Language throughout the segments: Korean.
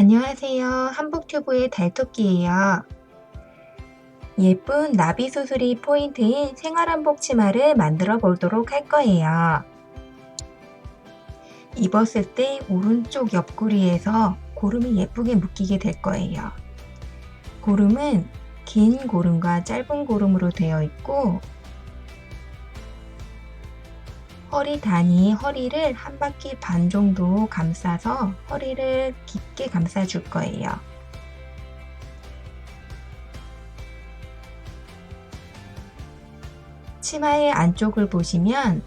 안녕하세요. 한복튜브의 달토끼예요. 예쁜 나비 수술이 포인트인 생활한복 치마를 만들어 보도록 할 거예요. 입었을 때 오른쪽 옆구리에서 고름이 예쁘게 묶이게 될 거예요. 고름은 긴 고름과 짧은 고름으로 되어 있고 허리 단위 허리를 한 바퀴 반 정도 감싸서 허리를 깊게 감싸 줄 거예요. 치마의 안쪽을 보시면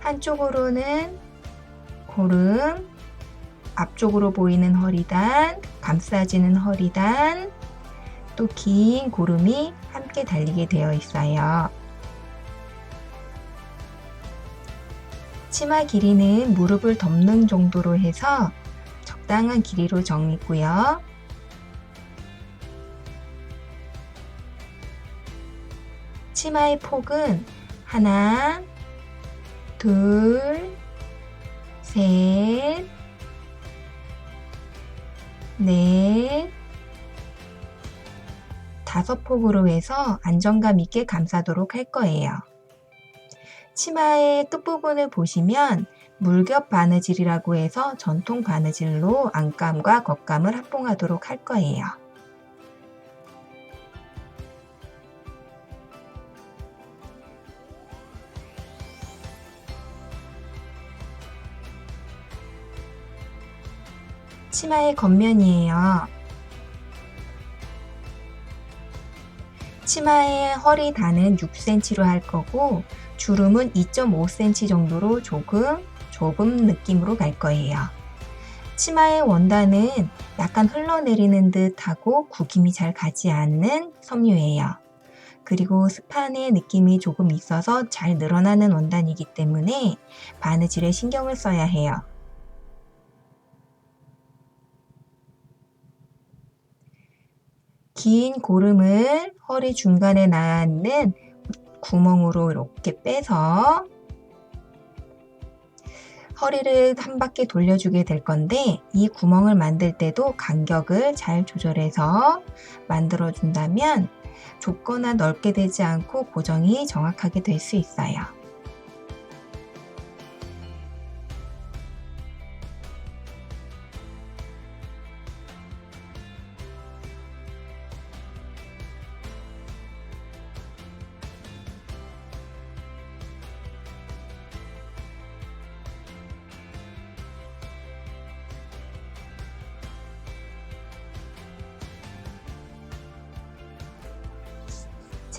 한쪽으로는 고름, 앞쪽으로 보이는 허리단, 감싸지는 허리단, 또 긴 고름이 함께 달리게 되어 있어요. 치마 길이는 무릎을 덮는 정도로 해서 적당한 길이로 정했고요. 치마의 폭은 하나, 둘, 셋, 넷, 다섯 폭으로 해서 안정감 있게 감싸도록 할 거예요. 치마의 끝부분을 보시면 물겹 바느질이라고 해서 전통 바느질로 안감과 겉감을 합봉하도록 할 거예요. 치마의 겉면이에요. 치마의 허리 단은 6cm로 할 거고 주름은 2.5cm 정도로 조금 좁은 느낌으로 갈 거예요. 치마의 원단은 약간 흘러내리는 듯 하고 구김이 잘 가지 않는 섬유예요. 그리고 스판의 느낌이 조금 있어서 잘 늘어나는 원단이기 때문에 바느질에 신경을 써야 해요. 긴 고름을 허리 중간에 나는 구멍으로 이렇게 빼서 허리를 한 바퀴 돌려주게 될 건데 이 구멍을 만들 때도 간격을 잘 조절해서 만들어 준다면 좁거나 넓게 되지 않고 고정이 정확하게 될 수 있어요.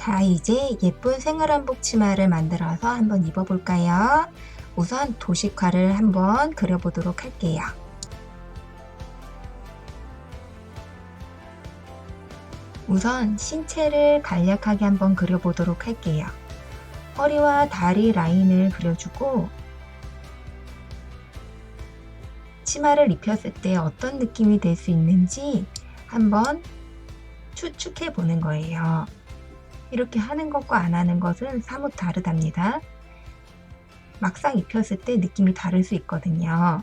자, 이제 예쁜 생활한복 치마를 만들어서 한번 입어볼까요? 우선 도식화를 한번 그려보도록 할게요. 우선 신체를 간략하게 한번 그려보도록 할게요. 허리와 다리 라인을 그려주고 치마를 입혔을 때 어떤 느낌이 될 수 있는지 한번 추측해 보는 거예요. 이렇게 하는 것과 안 하는 것은 사뭇 다르답니다. 막상 입혔을 때 느낌이 다를 수 있거든요.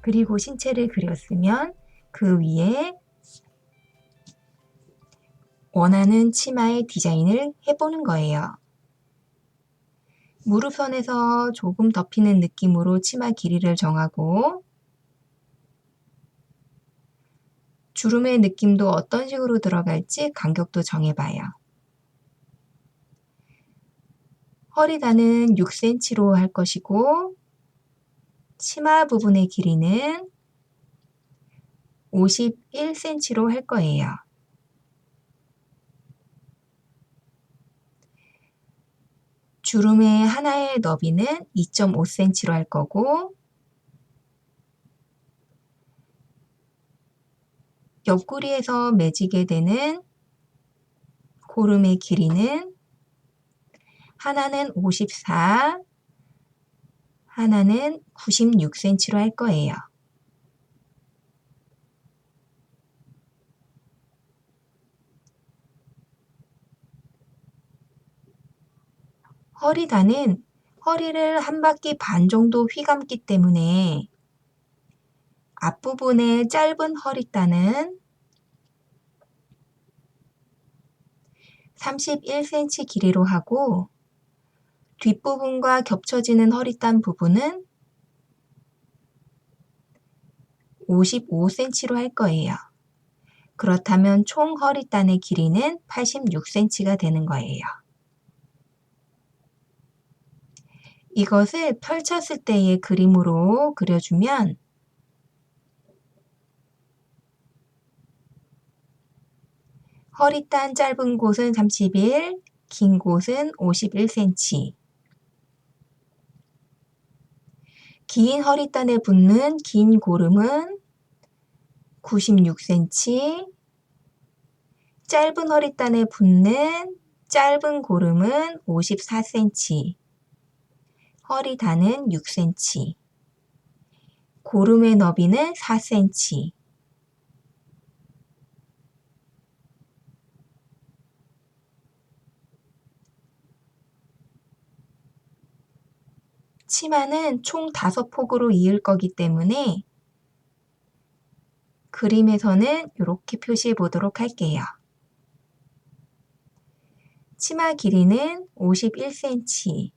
그리고 신체를 그렸으면 그 위에 원하는 치마의 디자인을 해보는 거예요. 무릎선에서 조금 덮이는 느낌으로 치마 길이를 정하고 주름의 느낌도 어떤 식으로 들어갈지 간격도 정해봐요. 허리단은 6cm로 할 것이고 치마 부분의 길이는 51cm로 할 거예요. 주름의 하나의 너비는 2.5cm로 할 거고 옆구리에서 맺이게 되는 고름의 길이는 하나는 54, 하나는 96cm로 할 거예요. 허리단은 허리를 한 바퀴 반 정도 휘감기 때문에 앞부분의 짧은 허리단은 31cm 길이로 하고 뒷부분과 겹쳐지는 허리단 부분은 55cm로 할 거예요. 그렇다면 총 허리단의 길이는 86cm가 되는 거예요. 이것을 펼쳤을 때의 그림으로 그려주면 허리단 짧은 곳은 31, 긴 곳은 51cm. 긴 허리단에 붙는 긴 고름은 96cm, 짧은 허리단에 붙는 짧은 고름은 54cm, 허리단은 6cm, 고름의 너비는 4cm, 치마는 총 다섯 폭으로 이을 거기 때문에 그림에서는 이렇게 표시해 보도록 할게요. 치마 길이는 51cm.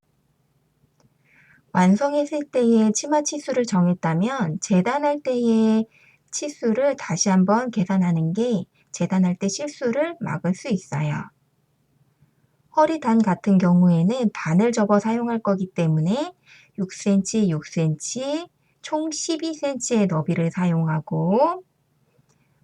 완성했을 때의 치마 치수를 정했다면 재단할 때의 치수를 다시 한번 계산하는 게 재단할 때 실수를 막을 수 있어요. 허리단 같은 경우에는 반을 접어 사용할 거기 때문에 6cm, 6cm, 총 12cm의 너비를 사용하고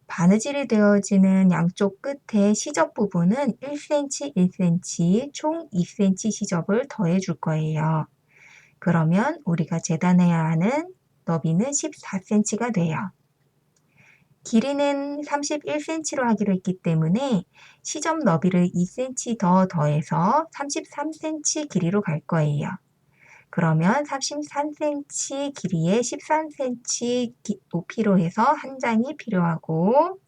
바느질이 되어지는 양쪽 끝에 시접 부분은 1cm, 1cm, 총 2cm 시접을 더해 줄 거예요. 그러면 우리가 재단해야 하는 너비는 14cm가 돼요. 길이는 31cm로 하기로 했기 때문에 시접 너비를 2cm 더 더해서 33cm 길이로 갈 거예요. 그러면 33cm 길이에 13cm 높이로 해서 한 장이 필요하고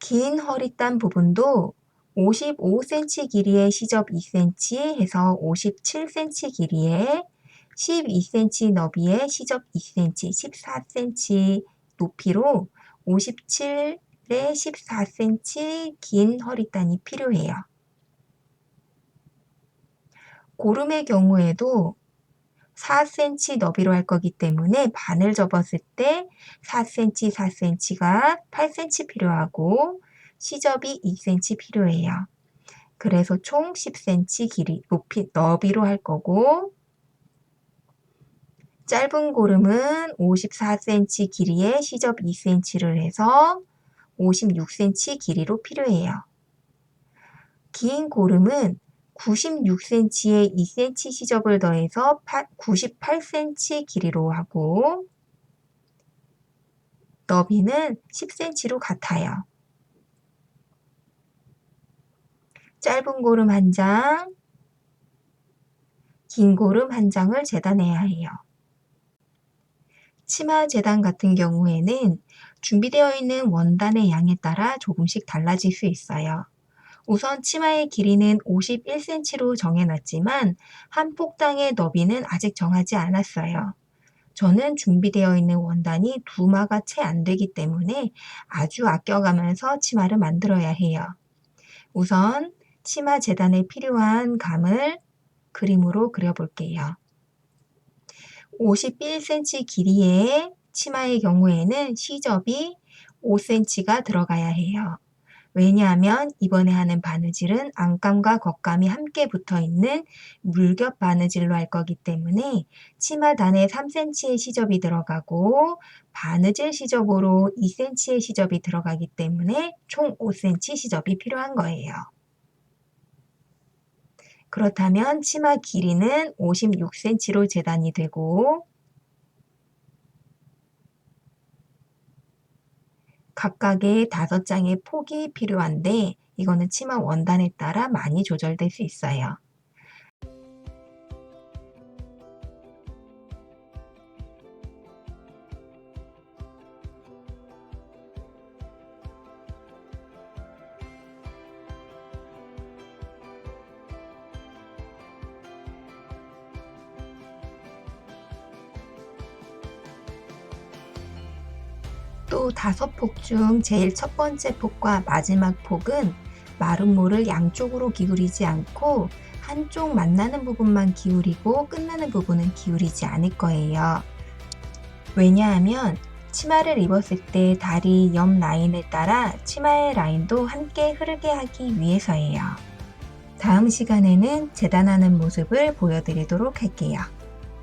긴 허리단 부분도 55cm 길이의 시접 2cm 해서 57cm 길이에 12cm 너비의 시접 2cm, 14cm 높이로 57에 14cm 긴 허리단이 필요해요. 고름의 경우에도 4cm 너비로 할 거기 때문에 반을 접었을 때 4cm, 4cm가 8cm 필요하고 시접이 2cm 필요해요. 그래서 총 10cm 길이, 높이, 너비로 할 거고 짧은 고름은 54cm 길이에 시접 2cm를 해서 56cm 길이로 필요해요. 긴 고름은 96cm에 2cm 시접을 더해서 98cm 길이로 하고 너비는 10cm로 같아요. 짧은 고름 한 장, 긴 고름 한 장을 재단해야 해요. 치마 재단 같은 경우에는 준비되어 있는 원단의 양에 따라 조금씩 달라질 수 있어요. 우선 치마의 길이는 51cm로 정해놨지만 한 폭당의 너비는 아직 정하지 않았어요. 저는 준비되어 있는 원단이 두 마가 채 안 되기 때문에 아주 아껴가면서 치마를 만들어야 해요. 우선 치마 재단에 필요한 감을 그림으로 그려볼게요. 51cm 길이의 치마의 경우에는 시접이 5cm가 들어가야 해요. 왜냐하면 이번에 하는 바느질은 안감과 겉감이 함께 붙어 있는 물겹 바느질로 할 거기 때문에 치마 단에 3cm의 시접이 들어가고 바느질 시접으로 2cm의 시접이 들어가기 때문에 총 5cm 시접이 필요한 거예요. 그렇다면 치마 길이는 56cm로 재단이 되고 각각의 다섯 장의 폭이 필요한데 이거는 치마 원단에 따라 많이 조절될 수 있어요. 또 다섯 폭 중 제일 첫 번째 폭과 마지막 폭은 마름모를 양쪽으로 기울이지 않고 한쪽 만나는 부분만 기울이고 끝나는 부분은 기울이지 않을 거예요. 왜냐하면 치마를 입었을 때 다리 옆 라인을 따라 치마의 라인도 함께 흐르게 하기 위해서예요. 다음 시간에는 재단하는 모습을 보여드리도록 할게요.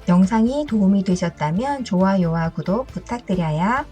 영상이 도움이 되셨다면 좋아요와 구독 부탁드려요.